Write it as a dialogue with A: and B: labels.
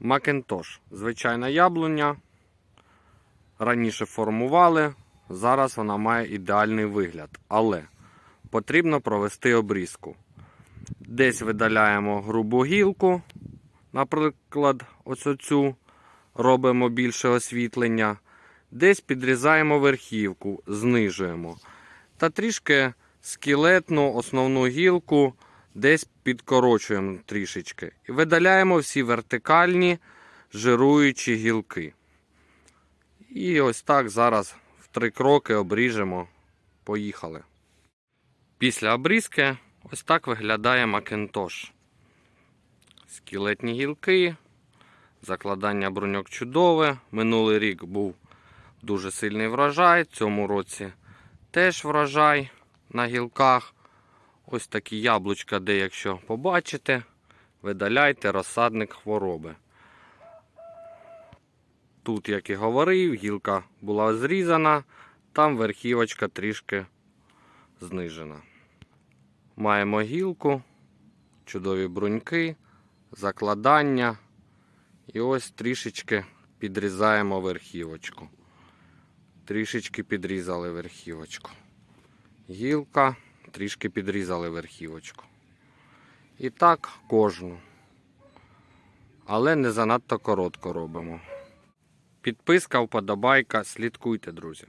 A: Макінтош. Звичайна яблуня. Раніше формували, зараз вона має ідеальний вигляд. Але потрібно провести обрізку. Десь видаляємо грубу гілку, наприклад, ось оцю, робимо більше освітлення. Десь підрізаємо верхівку, знижуємо. Та трішки скелетну основну гілку десь підкорочуємо трішечки. І видаляємо всі вертикальні жируючі гілки. І ось так зараз в три кроки обріжемо. Поїхали. Після обрізки ось так виглядає макінтош. Скелетні гілки, закладання бруньок чудове. Минулий рік був дуже сильний врожай. Цьому році теж врожай на гілках. Ось такі яблучка, де якщо побачите, видаляйте розсадник хвороби. Тут, як і говорив, гілка була зрізана, там верхівочка трішки знижена. Маємо гілку, чудові бруньки, закладання. І ось трішечки підрізаємо верхівочку. Трішечки підрізали верхівочку. Гілка, трішки підрізали верхівочку. І так кожну. Але не занадто коротко робимо. Підписка, вподобайка, слідкуйте, друзі.